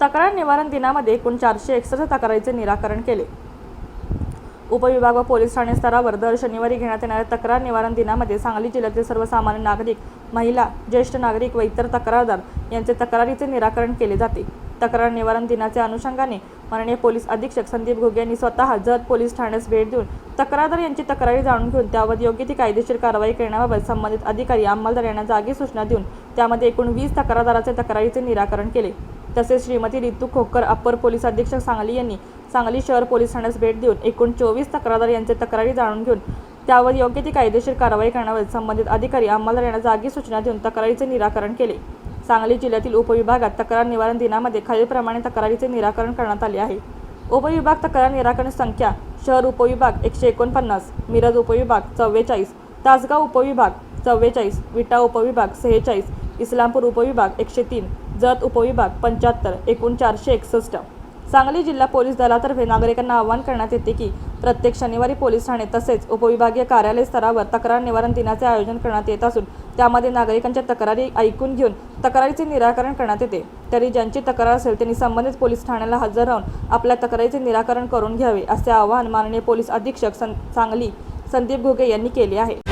तक्रार निवारण दिनामध्ये एकूण चारशे एकसष्ट तक्रारीचे निराकरण केले. उपविभाग व पोलीस ठाणे स्तरावर दर शनिवारी घेण्यात येणाऱ्या तक्रार निवारण दिनामध्ये सांगली जिल्ह्यातील सर्वसामान्य नागरिक महिला ज्येष्ठ नागरिक व इतर तक्रारदार यांचे तक्रारीचे निराकरण केले जाते. तक्रार निवारण दिनाच्या अनुषंगाने माननीय पोलीस अधीक्षक संदीप घुगे यांनी स्वतः जत पोलीस ठाण्यास भेट देऊन तक्रारदार यांची तक्रारी जाणून घेऊन त्यावर योग्य ती कायदेशीर कारवाई करण्याबाबत संबंधित अधिकारी अंमलदार यांना जागी सूचना देऊन त्यामध्ये एकूण वीस तक्रारदाराचे तक्रारीचे निराकरण केले. तसेच श्रीमती रितू खोकर अप्पर पोलीस अधीक्षक सांगली यांनी सांगली शहर पोलीस ठाण्यास भेट देऊन एकूण चोवीस तक्रारदार यांचे तक्रारी जाणून घेऊन त्यावर योग्य ती कायदेशीर कारवाई करण्यावर संबंधित अधिकारी अंमलदार यांना जागी सूचना देऊन तक्रारीचे निराकरण केले. सांगली जिल्ह्यातील उपविभागात तक्रार निवारण दिनामध्ये खालीलप्रमाणे तक्रारीचे निराकरण करण्यात आले आहे. उपविभाग तक्रार निराकरण संख्या शहर उपविभाग एकशे एकोणपन्नास मिरज उपविभाग चव्वेचाळीस तासगाव उपविभाग चव्वेचाळीस विटा उपविभाग सेहेचाळीस इस्लामपूर उपविभाग एकशे तीन जत उपविभाग पंच्याहत्तर एकूण चारशे एकसष्ट. सांगली जिल्हा पोलीस दलातर्फे नागरिकांना आवाहन करण्यात येते की प्रत्येक शनिवारी पोलीस ठाणे तसेच उपविभागीय कार्यालय स्तरावर तक्रार निवारण दिनाचे आयोजन करण्यात येत असून त्यामध्ये नागरिकांच्या तक्रारी ऐकून घेऊन तक्रारीचे निराकरण करण्यात येते. तरी ज्यांची तक्रार असेल त्यांनी संबंधित पोलीस ठाण्याला हजर राहून आपल्या तक्रारीचे निराकरण करून घ्यावे असे आवाहन माननीय पोलीस अधीक्षक सं सांगली संदीप घुगे यांनी केले आहे.